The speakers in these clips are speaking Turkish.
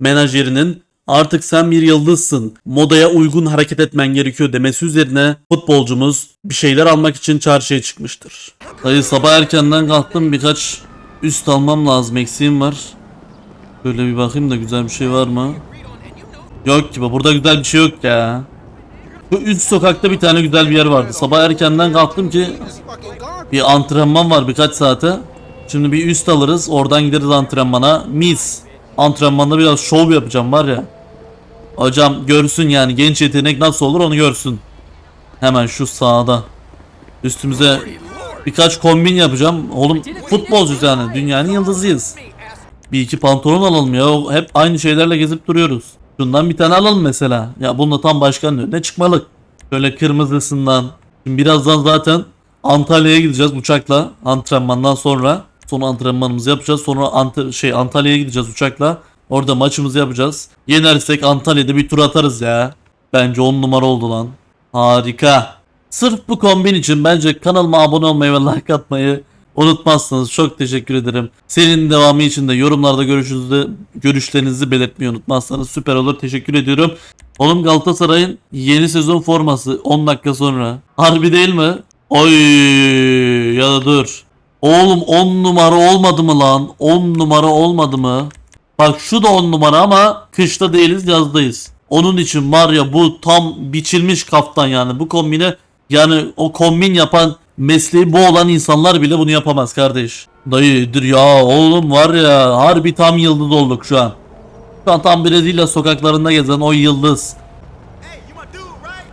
menajerinin artık sen bir yıldızsın, modaya uygun hareket etmen gerekiyor demesi üzerine futbolcumuz bir şeyler almak için çarşıya çıkmıştır. Dayı sabah erkenden kalktım birkaç üst almam lazım eksiğim var. Böyle bir bakayım da güzel bir şey var mı? Yok gibi burada güzel bir şey yok ya. Bu üst sokakta bir tane güzel bir yer vardı. Sabah erkenden kalktım ki bir antrenman var birkaç saate. Şimdi bir üst alırız oradan gideriz antrenmana. Mis. Antrenmanda biraz şov yapacağım var ya. Hocam görsün yani genç yetenek nasıl olur onu görsün. Hemen şu sağda. Üstümüze birkaç kombin yapacağım. Oğlum futbolcuyuz yani dünyanın yıldızıyız. Bir iki pantolon alalım ya. Hep aynı şeylerle gezip duruyoruz. Şundan bir tane alalım mesela. Ya bununla tam başkanın önüne çıkmalık. Şöyle kırmızısından. Şimdi birazdan zaten Antalya'ya gideceğiz uçakla antrenmandan sonra. Son antrenmanımızı yapacağız. Sonra Ant- şey Antalya'ya gideceğiz uçakla. Orada maçımızı yapacağız. Yenersek Antalya'da bir tur atarız ya. Bence 10 numara oldu lan. Harika. Sırf bu kombin için bence kanalıma abone olmayı ve like atmayı unutmazsınız. Çok teşekkür ederim. Serinin devamı için de yorumlarda görüşünüzü, görüşlerinizi belirtmeyi unutmazsanız süper olur. Teşekkür ediyorum. Oğlum Galatasaray'ın yeni sezon forması 10 dakika sonra. Harbi değil mi? Oy ya da dur. Oğlum 10 numara olmadı mı lan? 10 numara olmadı mı? Bak şu da 10 numara ama kışta değiliz yazdayız. Onun için var ya bu tam biçilmiş kaftan yani bu kombine yani o kombin yapan mesleği bu olan insanlar bile bunu yapamaz kardeş. Dayıdır ya oğlum var ya harbi tam yıldız olduk şu an. Şu an tam Brezilya sokaklarında gezen o yıldız.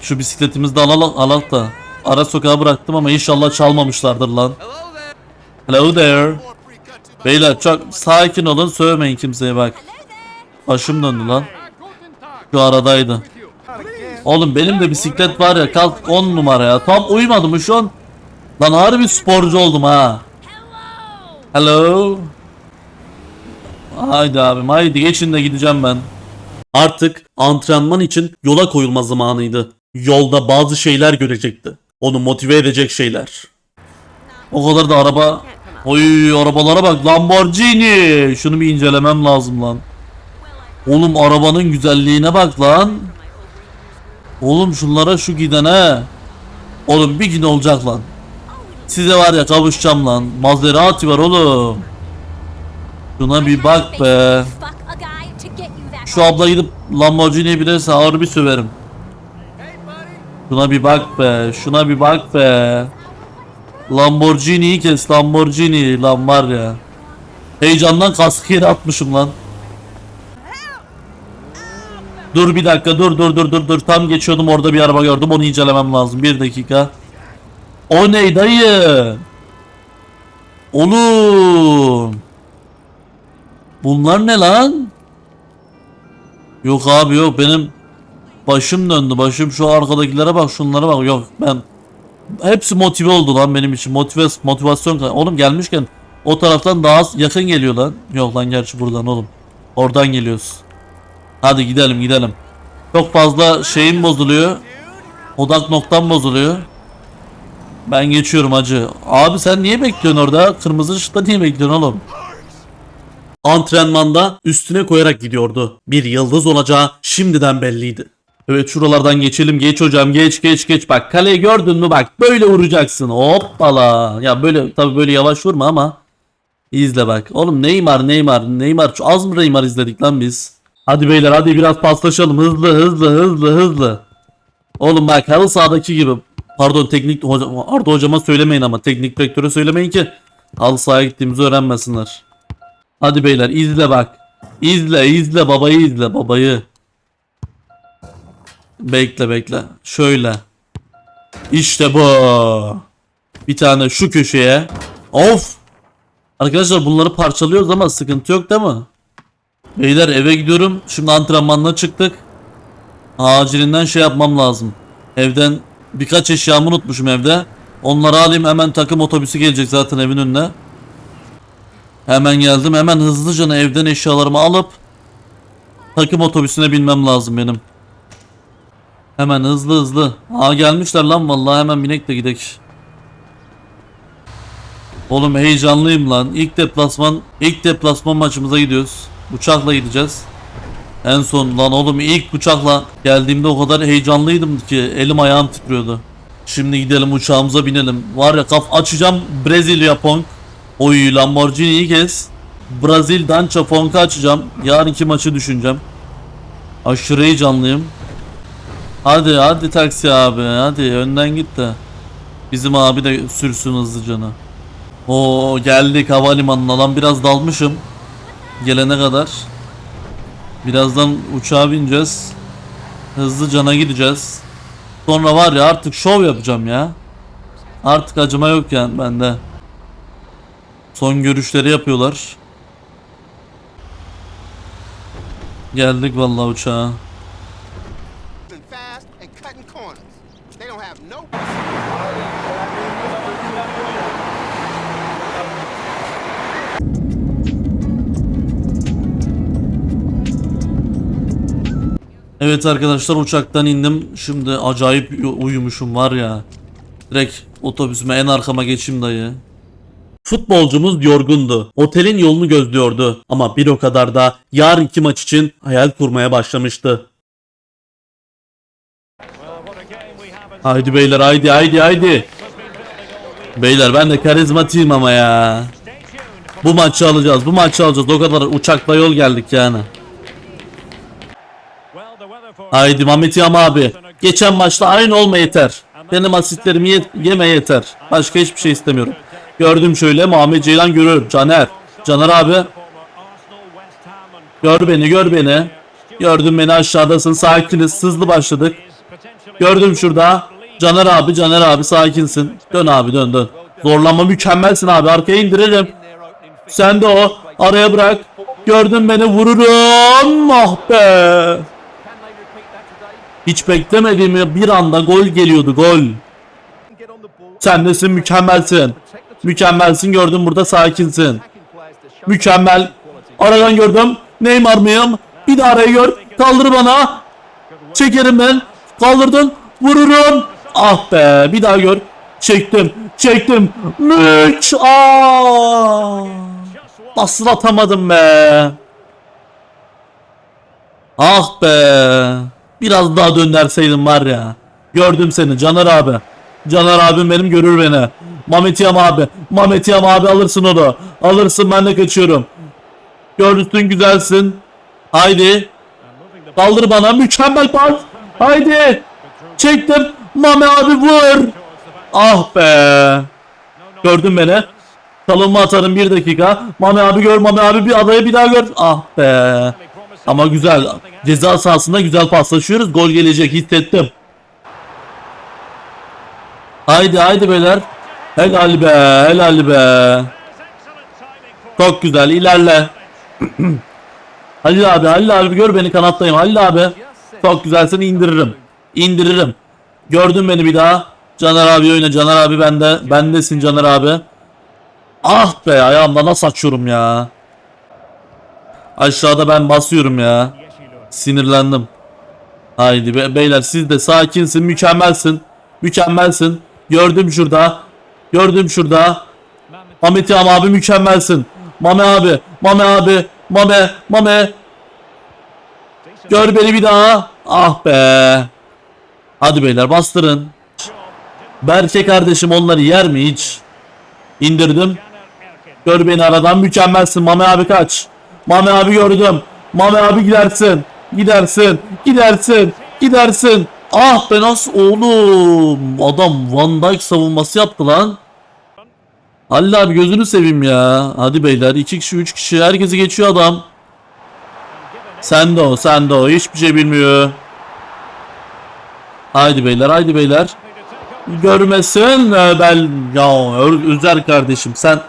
Şu bisikletimizi de alalım, alalım da. Ara sokağa bıraktım ama inşallah çalmamışlardır lan. Hello there. Beyler çok sakin olun sövmeyin kimseye bak. Başım döndü lan. Şu aradaydı. Oğlum benim de bisiklet var ya kalk 10 numara ya. Tam uymadı mı şu an? Lan harbi sporcu oldum ha. Hello. Haydi abim haydi geçin de gideceğim ben. Artık antrenman için yola koyulma zamanıydı. Yolda bazı şeyler görecekti. Onu motive edecek şeyler. O kadar da araba... Oy arabalara bak Lamborghini. Şunu bir incelemem lazım lan. Oğlum arabanın güzelliğine bak lan. Oğlum şunlara şu gidene. Oğlum bir gün olacak lan. Size var ya kavuşacağım lan. Maserati var oğlum. Şuna bir bak be. Şu abla gidip Lamborghini'yi bilirse ağır bir söverim. Şuna bir bak be. Şuna bir bak be. Lamborghini'yi kes Lamborghini lan var ya. Heyecandan kaskı yere atmışım lan. Dur bir dakika dur dur dur dur dur tam geçiyordum orada bir araba gördüm onu incelemem lazım bir dakika. O ne dayı? Oğlum. Bunlar ne lan? Yok abi yok benim başım döndü başım şu arkadakilere bak şunlara bak yok ben hepsi motive oldu lan benim için. Motive motivasyon oğlum gelmişken o taraftan daha yakın geliyor lan. Yok lan gerçi buradan oğlum. Oradan geliyoruz. Hadi gidelim gidelim. Çok fazla şeyim bozuluyor. Odak noktam bozuluyor. Ben geçiyorum hacı. Abi sen niye bekliyorsun orada? Kırmızı ışıkta niye bekliyorsun oğlum? Antrenmanda üstüne koyarak gidiyordu. Bir yıldız olacağı şimdiden belliydi. Evet şuralardan geçelim. Geç hocam geç geç geç. Bak kaleyi gördün mü bak böyle vuracaksın. Hoppala. Ya böyle tabi böyle yavaş vurma ama. İzle bak. Oğlum Neymar Neymar Neymar. Az mı Neymar izledik lan biz? Hadi beyler hadi biraz paslaşalım. Hızlı hızlı hızlı hızlı. Oğlum bak halı sahadaki gibi. Pardon teknik hocam Arda hocama söylemeyin ama teknik direktöre söylemeyin ki halı sahaya gittiğimizi öğrenmesinler. Hadi beyler izle bak. İzle izle babayı izle babayı. Bekle bekle. Şöyle. İşte bu. Bir tane şu köşeye. Of. Arkadaşlar bunları parçalıyoruz ama sıkıntı yok değil mi? Beyler eve gidiyorum. Şimdi antrenmanla çıktık. Acilinden şey yapmam lazım. Evden birkaç eşyamı unutmuşum evde. Onları alayım hemen takım otobüsü gelecek zaten evin önüne. Hemen geldim. Hemen hızlıca evden eşyalarımı alıp takım otobüsüne binmem lazım benim. Hemen hızlı hızlı. Aa gelmişler lan vallahi hemen binek de gidek. Oğlum heyecanlıyım lan. İlk deplasman, ilk deplasman maçımıza gidiyoruz. Uçakla gideceğiz. En son lan oğlum ilk uçakla geldiğimde o kadar heyecanlıydım ki elim ayağım titriyordu. Şimdi gidelim uçağımıza binelim. Var ya kaf açacağım Brezilya Pong. Oy Lamborghini'yi kes. Brazil Dancia Pong'u açacağım. Yarınki maçı düşüneceğim. Aşırı heyecanlıyım. Hadi hadi taksi abi hadi önden git de. Bizim abi de sürsün hızlıcana. Oo geldik havalimanına lan biraz dalmışım. Gelene kadar. Birazdan uçağa bineceğiz. Hızlıcana gideceğiz. Sonra var ya artık şov yapacağım ya. Artık acıma yok yani bende. Son görüşleri yapıyorlar. Geldik vallahi uçağa. Evet arkadaşlar uçaktan indim. Şimdi acayip uyumuşum var ya. Direkt otobüsüme en arkama geçeyim dayı. Futbolcumuz yorgundu. Otelin yolunu gözlüyordu. Ama bir o kadar da yarınki maç için hayal kurmaya başlamıştı. Haydi beyler haydi haydi haydi. Beyler ben de karizmatiyim ama ya. Bu maçı alacağız bu maçı alacağız. O kadar uçakla yol geldik yani. Haydi Mehmet Yam abi. Geçen maçta aynı olma yeter. Benim asistlerimi ye- yeme yeter. Başka hiçbir şey istemiyorum. Gördüm şöyle Muhammed Ceylan görüyor. Caner. Caner abi. Gör beni gör beni. Gördün beni aşağıdasın. Sakiniz. Hızlı başladık. Gördüm şurada. Caner abi Caner abi sakinsin. Dön abi dön dön. Zorlama mükemmelsin abi. Arkaya indiririm. Sen de o. Araya bırak. Gördün beni vururum. Ah be. Hiç beklemediğim bir anda gol geliyordu gol. Sen nesin mükemmelsin. Mükemmelsin gördüm burada sakinsin. Mükemmel. Aradan gördüm. Neymar mıyım? Bir daha arayı gör. Kaldır bana. Çekerim ben. Kaldırdın. Vururum. Ah be. Bir daha gör. Çektim. Çektim. Müç. Aa. Nasıl atamadım be. Ah be. Biraz daha dönderseydim var ya. Gördüm seni Caner abi. Caner abim benim görür beni. Mehmet Yam abi. Mehmet Yam abi alırsın onu. Alırsın ben de kaçıyorum. Gördün güzelsin. Haydi. Kaldır bana mükemmel pas. Haydi. Çektim. Mame abi vur. Ah be. Gördün beni. Salınma atarım bir dakika. Mame abi gör Mame abi bir adaya bir daha gör. Ah be. Ama güzel. Ceza sahasında güzel paslaşıyoruz. Gol gelecek hissettim. Haydi haydi beyler. Helal be helal be. Çok güzel ilerle. Halil abi Halil abi gör beni kanattayım Halil abi. Çok güzel seni indiririm. İndiririm. Gördün beni bir daha. Caner abi oyna Caner abi bende. Bendesin Caner abi. Ah be ayağımda nasıl açıyorum ya. Aşağıda ben basıyorum ya. Sinirlendim. Haydi be, beyler siz de sakinsin, mükemmelsin. Mükemmelsin. Gördüm şurada. Gördüm şurada. Ahmet Yağm abi mükemmelsin. Mame abi, Mame abi, Mame, Mame. Gör beni bir daha. Ah be. Hadi beyler bastırın. Berke kardeşim onları yer mi hiç? İndirdim. Gör beni aradan mükemmelsin. Mame abi kaç. Mame abi gördüm. Mame abi gidersin. Gidersin. Gidersin. Gidersin. Ah be nasıl oğlum. Adam Van Dijk savunması yaptı lan. Halil abi gözünü seveyim ya. Hadi beyler 2 kişi 3 kişi herkesi geçiyor adam. Sen de o sen de o hiçbir şey bilmiyor. Haydi beyler haydi beyler. Görmesin e, ben ya Özer kardeşim sen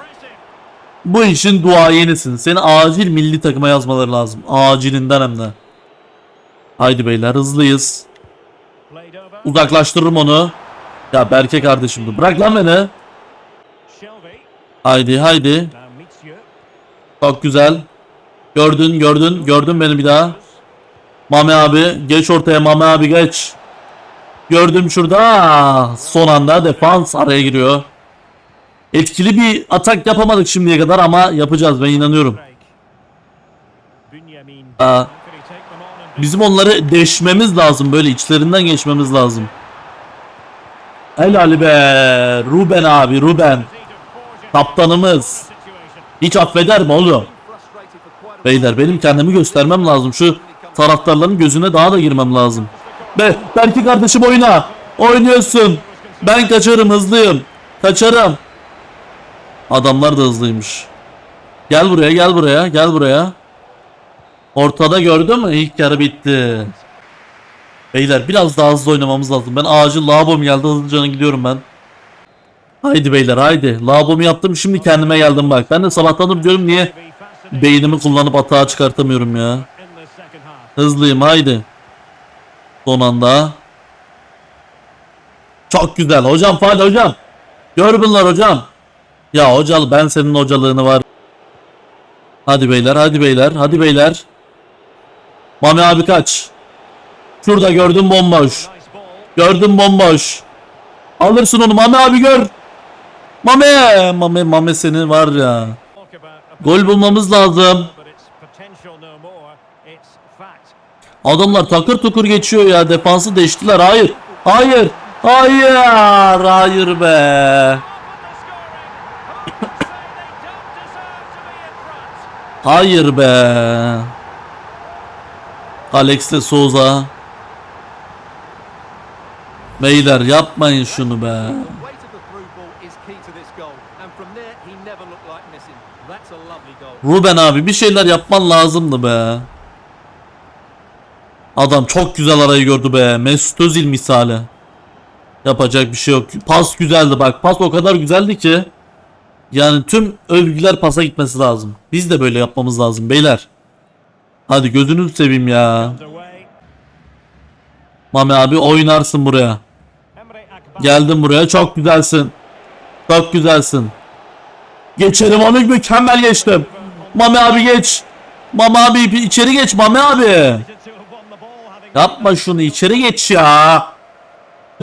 bu işin duayenisin. Seni acil milli takıma yazmaları lazım. Acilinden hem de. Haydi beyler hızlıyız. Uzaklaştırırım onu. Ya Berke kardeşim. Bırak lan beni. Haydi haydi. Çok güzel. Gördün gördün gördün beni bir daha. Mame abi geç ortaya Mame abi geç. Gördüm şurada. Son anda defans araya giriyor. Etkili bir atak yapamadık şimdiye kadar ama yapacağız ben inanıyorum. Aa, Bizim onları deşmemiz lazım. Böyle içlerinden geçmemiz lazım. Helal be. Ruben abi Ruben. Kaptanımız. Hiç affeder mi oğlum? Beyler benim kendimi göstermem lazım. Şu taraftarların gözüne daha da girmem lazım. Be belki kardeşim oyna. Oynuyorsun. Ben kaçarım hızlıyım. Kaçarım. Adamlar da hızlıymış. Gel buraya gel buraya gel buraya. Ortada gördün mü? İlk yarı bitti. Beyler biraz daha hızlı oynamamız lazım. Ben acil labom geldi hızlıca gidiyorum ben. Haydi beyler haydi. Labomu yaptım şimdi kendime geldim bak. Ben de sabahtandır diyorum niye beynimi kullanıp atağa çıkartamıyorum ya. Hızlıyım haydi. Son anda. Çok güzel. Hocam faal hocam. Gör bunlar hocam. Ya hocalı ben senin hocalığını var. Hadi beyler hadi beyler hadi beyler. Mami abi kaç. Şurada gördüm bomboş. Gördüm bomboş. Alırsın onu Mami abi gör. Mami. Mami Mami senin var ya. Gol bulmamız lazım. Adamlar takır tukur geçiyor ya. Defansı deştiler. Hayır. Hayır. Hayır. Hayır be. Hayır be. Alex de Souza. Beyler yapmayın şunu be. Ruben abi bir şeyler yapman lazımdı be. Adam çok güzel arayı gördü be. Mesut Özil misali. Yapacak bir şey yok. Pas güzeldi bak. Pas o kadar güzeldi ki. Yani tüm övgüler pasa gitmesi lazım. Biz de böyle yapmamız lazım beyler. Hadi gözünüzü seveyim ya. Mami abi oynarsın buraya. Geldim buraya çok güzelsin. Çok güzelsin. Geçelim onu mükemmel geçtim. Mami abi geç. Mami abi içeri geç Mami abi. Yapma şunu içeri geç ya.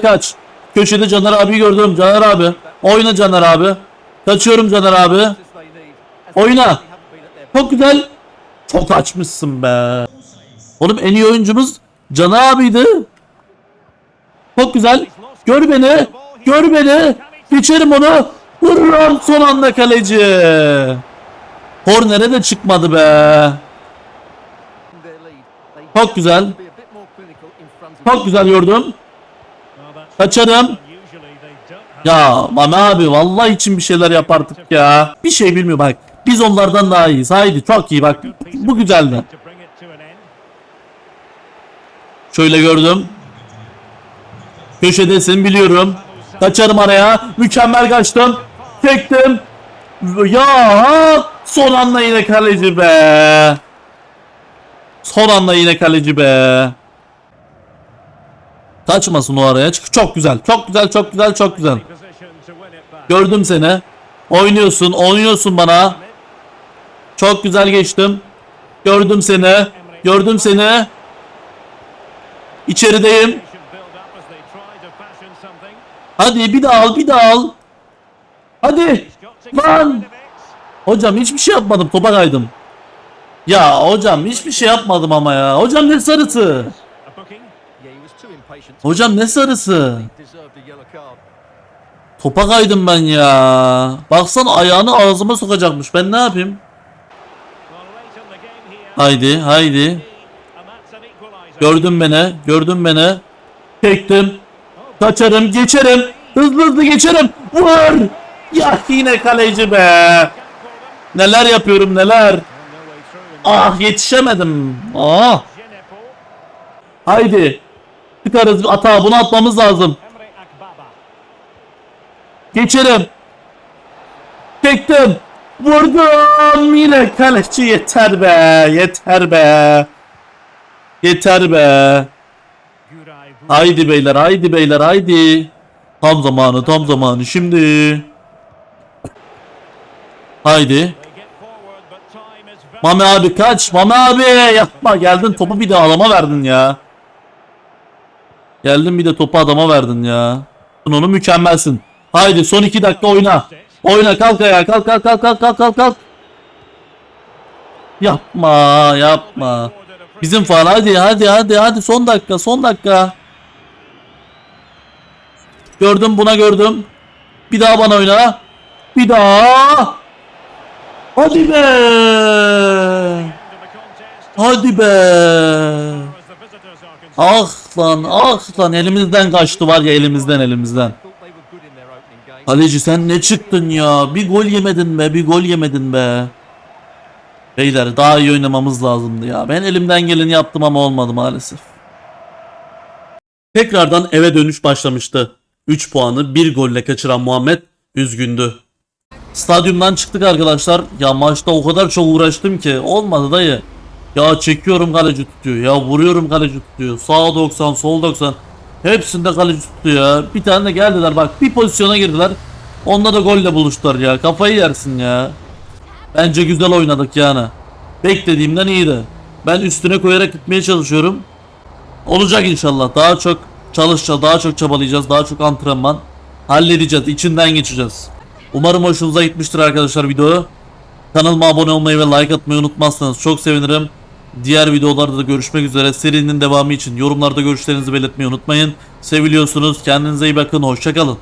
Kaç. Köşede Caner abi gördüm. Caner abi. Oyna Caner abi. Kaçıyorum Caner abi. Oyna. Çok güzel. Çok açmışsın be. Oğlum en iyi oyuncumuz Caner abiydi. Çok güzel. Gör beni. Gör beni. Geçerim onu. Vururum son anda kaleci. Kornere de çıkmadı be. Çok güzel. Çok güzel gördüm. Kaçarım. Ya Mami abi vallahi için bir şeyler yapardık ya. Bir şey bilmiyor bak. Biz onlardan daha iyiyiz. Haydi çok iyi bak. Bu güzeldi. Şöyle gördüm. Köşedesin biliyorum. Kaçarım araya. Mükemmel kaçtım. Çektim. Ya son anda yine kaleci be. Son anda yine kaleci be. Kaçmasın o araya. Çok güzel. Çok güzel. Çok güzel. Çok güzel. Gördüm seni. Oynuyorsun. Oynuyorsun bana. Çok güzel geçtim. Gördüm seni. Gördüm seni. İçerideyim. Hadi bir daha al. Bir daha al. Hadi. Lan. Hocam hiçbir şey yapmadım. Topa kaydım. Ya hocam hiçbir şey yapmadım ama ya. Hocam ne sarısı? Hocam ne sarısı? Topa kaydım ben ya. Baksana ayağını ağzıma sokacakmış. Ben ne yapayım? Haydi haydi. Gördün beni. Gördün beni. Çektim. Kaçarım geçerim. Hızlı hızlı geçerim. Vur. Ya yine kaleci be. Neler yapıyorum neler. Ah yetişemedim. Ah. Haydi. Çıkarız ata bunu atmamız lazım. Geçerim. Çektim. Vurdum. Yine kaleci yeter be. Yeter be. Yeter be. Haydi beyler haydi beyler haydi. Tam zamanı tam zamanı şimdi. Haydi. Mami abi kaç. Mami abi yapma geldin topu bir de adama verdin ya. Geldin bir de topu adama verdin ya. Onu mükemmelsin. Haydi son iki dakika oyna. Oyna kalk ayağa kalk kalk kalk kalk kalk kalk kalk. Yapma yapma. Bizim faal hadi hadi hadi hadi son dakika son dakika. Gördüm buna gördüm. Bir daha bana oyna. Bir daha. Hadi be. Hadi be. Ah lan ah lan elimizden kaçtı var ya elimizden elimizden. Kaleci sen ne çıktın ya? Bir gol yemedin be, bir gol yemedin be. Beyler daha iyi oynamamız lazımdı ya. Ben elimden geleni yaptım ama olmadı maalesef. Tekrardan eve dönüş başlamıştı. 3 puanı bir golle kaçıran Muhammed üzgündü. Stadyumdan çıktık arkadaşlar. Ya maçta o kadar çok uğraştım ki olmadı dayı. Ya çekiyorum kaleci tutuyor. Ya vuruyorum kaleci tutuyor. Sağ 90, sol 90. Hepsinde kaleci tutuyor ya. Bir tane de geldiler bak bir pozisyona girdiler. Onunla da golle buluştular ya. Kafayı yersin ya. Bence güzel oynadık yani. Beklediğimden iyiydi. Ben üstüne koyarak gitmeye çalışıyorum. Olacak inşallah. Daha çok çalışacağız, daha çok çabalayacağız, daha çok antrenman halledeceğiz, içinden geçeceğiz. Umarım hoşunuza gitmiştir arkadaşlar video. Kanalıma abone olmayı ve like atmayı unutmazsanız çok sevinirim. Diğer videolarda da görüşmek üzere. Serinin devamı için yorumlarda görüşlerinizi belirtmeyi unutmayın. Seviliyorsunuz. Kendinize iyi bakın. Hoşçakalın.